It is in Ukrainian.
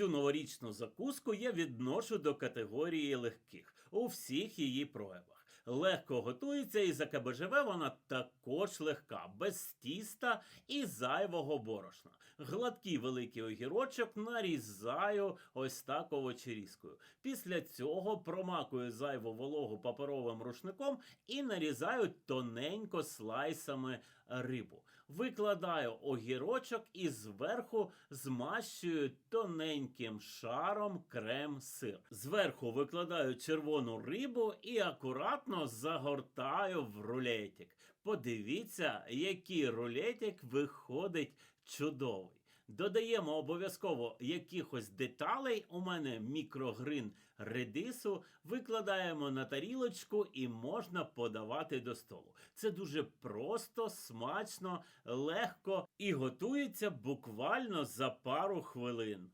Цю новорічну закуску я відношу до категорії легких у всіх її проявах. Легко готується і за КБЖВ вона також легка, без тіста і зайвого борошна. Гладкий великий огірочок нарізаю ось так овочерізкою. Після цього промакую зайву вологу паперовим рушником і нарізаю тоненько слайсами рибу. Викладаю огірочок і зверху змащую тоненьким шаром крем-сир. Зверху викладаю червону рибу і акуратно загортаю в рулетик. Подивіться, який рулетик виходить чудовий. Додаємо обов'язково якихось деталей. У мене мікрогрин редису. Викладаємо на тарілочку і можна подавати до столу. Це дуже просто, смачно, легко і готується буквально за пару хвилин.